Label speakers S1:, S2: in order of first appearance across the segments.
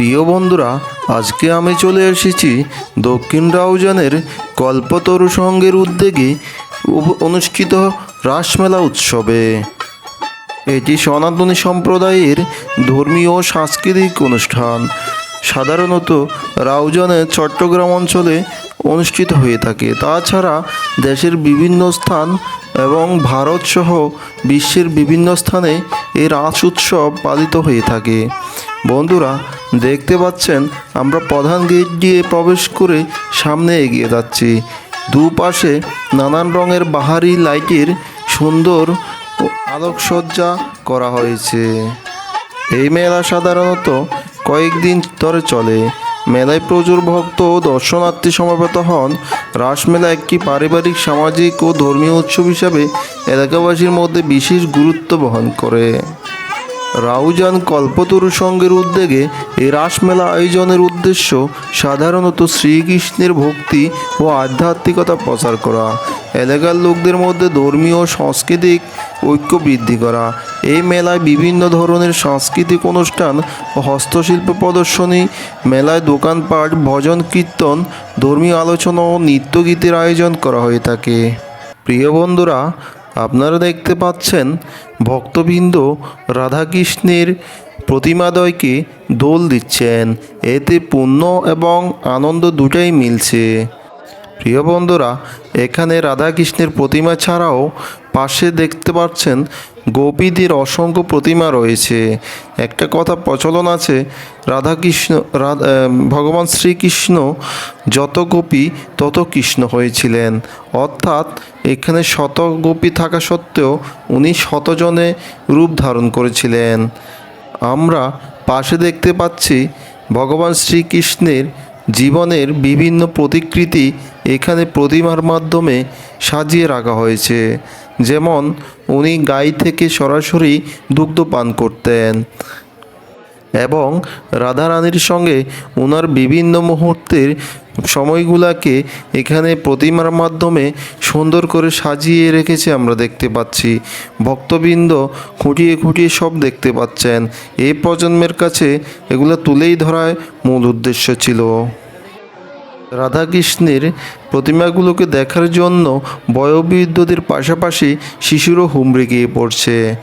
S1: প্রিয় বন্ধুরা, আজকে আমি চলে এসেছি দক্ষিণ রাউজানের কল্পতরু সঙ্গের উদ্যোগে অনুষ্ঠিত রাসমেলা উৎসবে। এটি সনাতনী সম্প্রদায়ের ধর্মীয় ও সাংস্কৃতিক অনুষ্ঠান। সাধারণত রাউজানের চট্টগ্রাম অঞ্চলে অনুষ্ঠিত হয়ে থাকে। তাছাড়া দেশের বিভিন্ন স্থান এবং ভারতসহ বিশ্বের বিভিন্ন স্থানে এই রাস উৎসব পালিত হয়ে থাকে। বন্ধুরা দেখতে পাচ্ছেন, আমরা প্রধান গেট দিয়ে প্রবেশ করে সামনে এগিয়ে যাচ্ছি। দুপাশে নানান রঙের বাহারি লাইটের সুন্দর আলোকসজ্জা করা হয়েছে। এই মেলা সাধারণত কয়েকদিন ধরে চলে। মেলায় প্রচুর ভক্ত ও দর্শনার্থী সমবেত হন। রাসমেলা একটি পারিবারিক, সামাজিক ও ধর্মীয় উৎসব হিসাবে এলাকাবাসীর মধ্যে বিশেষ গুরুত্ব বহন করে। রাউজান কল্পতরু সঙ্গের উদ্যোগে এই রাসমেলা আয়োজনের উদ্দেশ্য সাধারণত শ্রীকৃষ্ণের ভক্তি ও আধ্যাত্মিকতা প্রচার করা। এলাকার লোকদের মধ্যে ধর্মীয় সাংস্কৃতিক ঐক্য বৃদ্ধি করা। এই মেলায় বিভিন্ন ধরনের সাংস্কৃতিক অনুষ্ঠান ও হস্তশিল্প প্রদর্শনী, মেলায় দোকানপাট, ভজন, কীর্তন, ধর্মীয় আলোচনা ও নৃত্যগীতের আয়োজন করা হয়ে থাকে। প্রিয় বন্ধুরা আপনারা দেখতে পাচ্ছেন ভক্তবৃন্দ রাধাকৃষ্ণের প্রতিমাদয়কে দোল দিচ্ছেন। এতে পুণ্য এবং আনন্দ দুটাই মিলছে। প্রিয় বন্ধুরা, এখানে রাধাকৃষ্ণের প্রতিমা ছাড়াও পাশে দেখতে পাচ্ছেন গোপীদের অসংখ্য প্রতিমা রয়েছে। একটা কথা প্রচলন আছে, রাধাকৃষ্ণ ভগবান শ্রীকৃষ্ণ যত গোপী তত কৃষ্ণ হয়েছিলেন। অর্থাৎ এখানে শত গোপী থাকা সত্ত্বেও উনি শতজনে রূপ ধারণ করেছিলেন। আমরা পাশে দেখতে পাচ্ছি ভগবান শ্রীকৃষ্ণের জীবনের বিভিন্ন প্রতিকৃতি এখানে প্রতিমার মাধ্যমে সাজিয়ে রাখা হয়েছে। যেমন উনি গাই থেকে সরাসরি দুগ্ধ পান করতেন। এবং রাধারানীর সঙ্গে ওনার বিভিন্ন মুহূর্তের সময়গুলাকে এখানে প্রতিমার মাধ্যমে সুন্দর করে সাজিয়ে রেখেছে আমরা দেখতে পাচ্ছি। ভক্তবৃন্দ খুঁটিয়ে খুঁটিয়ে সব দেখতে পাচ্ছেন। এই প্রজন্মের কাছে এগুলো তুলেই ধরায় মূল উদ্দেশ্য ছিল। রাধাকৃষ্ণের প্রতিমাগুলোকে দেখার জন্য বয়োবৃদ্ধদের পাশাপাশি শিশুরও হুমড়ে গিয়ে পড়ছে।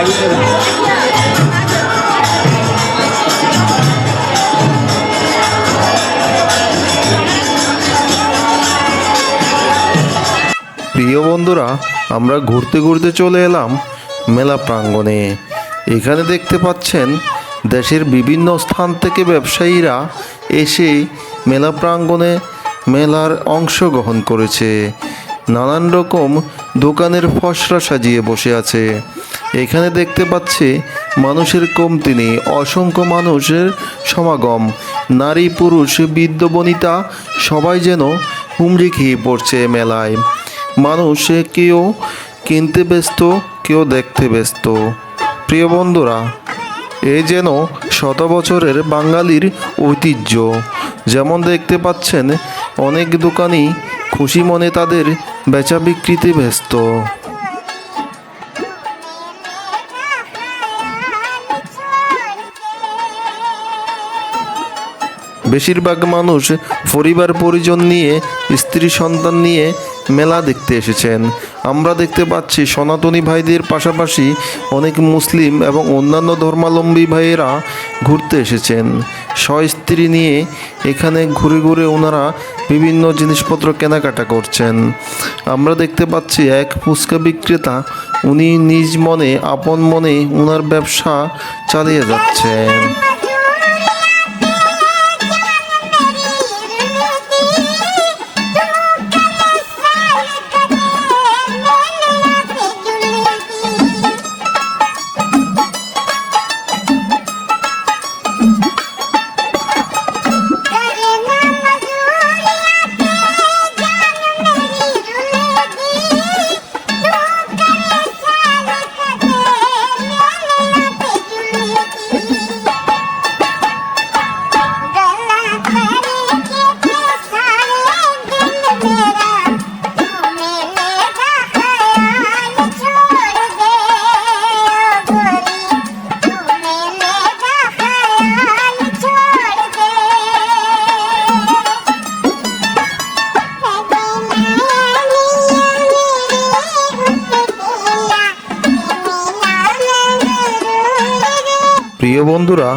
S1: প্রিয় বন্ধুরা, আমরা ঘুরতে ঘুরতে চলে এলাম মেলা প্রাঙ্গণে। এখানে দেখতে পাচ্ছেন দেশের বিভিন্ন স্থান থেকে ব্যবসায়ীরা এসে মেলা প্রাঙ্গণে মেলার অংশগ্রহণ করেছে। নানান রকম দোকানের ফসরা সাজিয়ে বসে আছে। এখানে দেখতে পাচ্ছি মানুষের কমতি নেই, অসংখ্য মানুষের সমাগম। নারী, পুরুষ, বৃদ্ধ, বনিতা, সবাই যেন হুমড়ি খেয়ে পড়ছে মেলায়। মানুষ কেউ কিনতে ব্যস্ত, কেউ দেখতে ব্যস্ত। প্রিয় বন্ধুরা, এ যেন শত বছরের বাঙালির ঐতিহ্য। যেমন দেখতে পাচ্ছেন, অনেক দোকানই খুশি মনে তাদের বেচা বিক্রিতে ব্যস্ত। বেশিরভাগ মানুষ পরিবার পরিজন নিয়ে, স্ত্রী সন্তান নিয়ে মেলা দেখতে এসেছেন। আমরা দেখতে পাচ্ছি সনাতনী ভাইদের পাশাপাশি অনেক মুসলিম এবং অন্যান্য ধর্মাবলম্বী ভাইয়েরা ঘুরতে এসেছেন। স্ত্রী নিয়ে এখানে ঘুরে ঘুরে ওনারা বিভিন্ন জিনিসপত্র কেনাকাটা করছেন। আমরা দেখতে পাচ্ছি এক ফুচকা বিক্রেতা, উনি নিজ মনে, আপন মনে ওনার ব্যবসা চালিয়ে যাচ্ছেন। বন্ধুরা,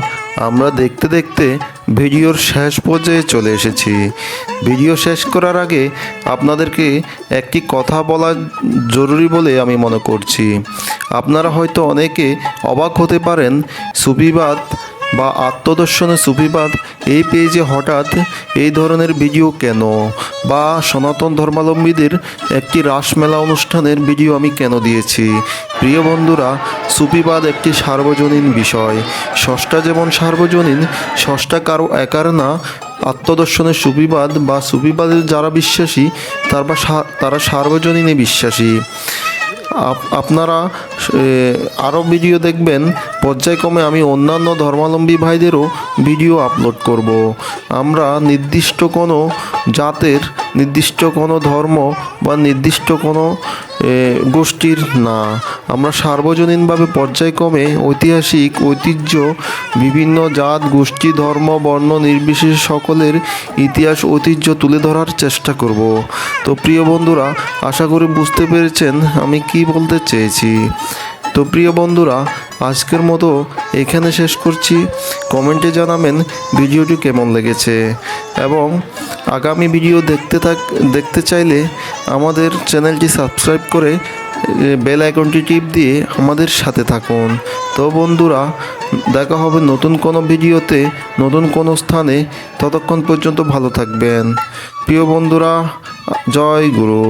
S1: আমরা দেখতে দেখতে ভিডিওর শেষ পর্যায়ে চলে এসেছি। ভিডিও শেষ করার আগে আপনাদেরকে একটি কথা বলা জরুরি বলে আমি মনে করছি। আপনারা হয়তো অনেকে অবাক হতে পারেন সুফিবাদ বা আত্মদর্শনে সুফিবাদ, এই পেজে হঠাৎ এই ধরনের ভিডিও কেন? বা সনাতন ধর্মাবলম্বীদের একটি রাসমেলা অনুষ্ঠানের ভিডিও আমি কেন দিয়েছি? প্রিয় বন্ধুরা, সুফিবাদ একটি সার্বজনীন বিষয়। ষষ্ঠা যেমন সার্বজনীন, ষষ্ঠা কারও একার না। আত্মদর্শনের সুফিবাদ বা সুফিবাদের যারা বিশ্বাসী, তার বা তারা সার্বজনীনে বিশ্বাসী। আপনারা আরও ভিডিও দেখবেন পর্যায়ক্রমে আমি অন্যান্য ধর্মাবলম্বী ভাইদেরও ভিডিও আপলোড করব। আমরা নির্দিষ্ট কোনো জাতের, নির্দিষ্ট কোনো ধর্ম বা নির্দিষ্ট কোনো গোষ্ঠীর না। আমরা সার্বজনীনভাবে পর্যায়ক্রমে ঐতিহাসিক ঐতিহ্য, বিভিন্ন জাত, গোষ্ঠী, ধর্ম, বর্ণ নির্বিশেষে সকলের ইতিহাস, ঐতিহ্য তুলে ধরার চেষ্টা করব। তো প্রিয় বন্ধুরা, আশা করি বুঝতে পেরেছেন আমি কি বলতে চেয়েছি। তো প্রিয় বন্ধুরা, আজকের মতো এখানে শেষ করছি। কমেন্টে জানাবেন ভিডিওটি কেমন লেগেছে। এবং আগামী ভিডিও দেখতে থাক, দেখতে চাইলে আমাদের চ্যানেলটি সাবস্ক্রাইব করে বেল আইকনটি টিপ দিয়ে আমাদের সাথে থাকুন। তো বন্ধুরা, দেখা হবে নতুন কোনো ভিডিওতে, নতুন কোনো স্থানে। ততক্ষণ পর্যন্ত ভালো থাকবেন। প্রিয় বন্ধুরা, জয় গুরু।